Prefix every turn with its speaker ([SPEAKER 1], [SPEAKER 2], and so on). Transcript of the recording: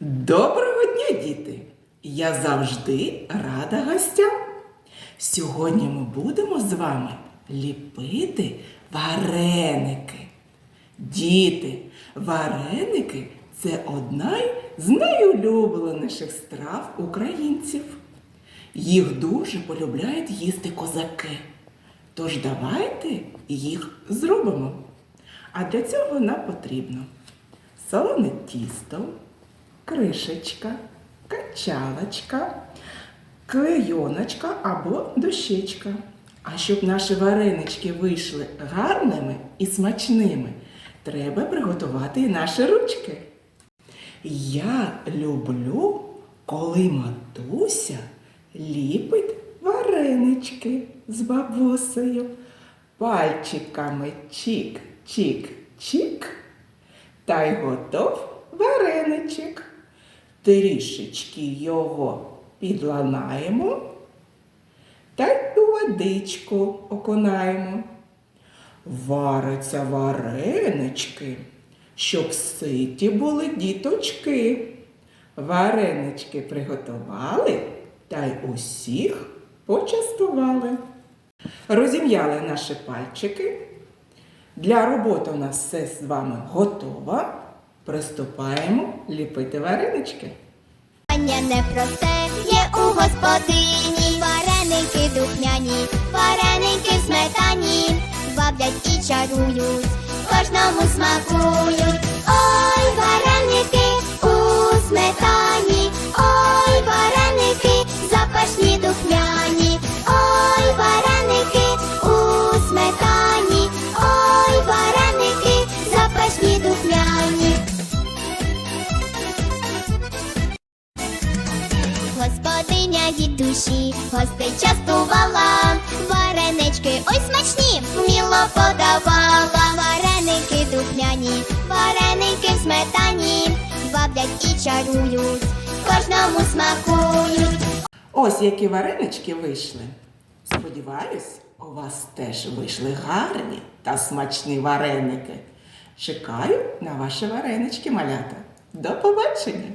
[SPEAKER 1] Доброго дня, діти! Я завжди рада гостям. Сьогодні ми будемо з вами ліпити вареники. Діти, вареники це одна з найулюбленіших страв українців. Їх дуже полюбляють їсти козаки. Тож давайте їх зробимо. А для цього нам потрібно солоне тісто, кришечка, качалочка, клейоночка або дощечка. А щоб наші варенички вийшли гарними і смачними, треба приготувати і наші ручки. Я люблю, коли матуся ліпить варенички з бабусею. Пальчиками чик-чик-чик. Та й готов вареничок. Трішечки його підланаємо та у водичку окунаємо. Варяться варенички, щоб ситі були діточки. Варенички приготували та й усіх почастували. Розім'яли наші пальчики. Для роботи у нас все з вами готово. Приступаємо ліпити варенички.
[SPEAKER 2] Питання непросте є у господині. Вареники духмяні, вареники в сметані, бавлять і чарують, кожному смакують. Ой, вареники Від душі гостей частувала, варенички ой смачні, вміло подавала, вареники духмяні, вареники в сметані, бавлять і чарують, кожному смакують.
[SPEAKER 1] Ось які варенички вийшли. Сподіваюсь, у вас теж вийшли гарні та смачні вареники. Чекаю на ваші варенички, малята. До побачення!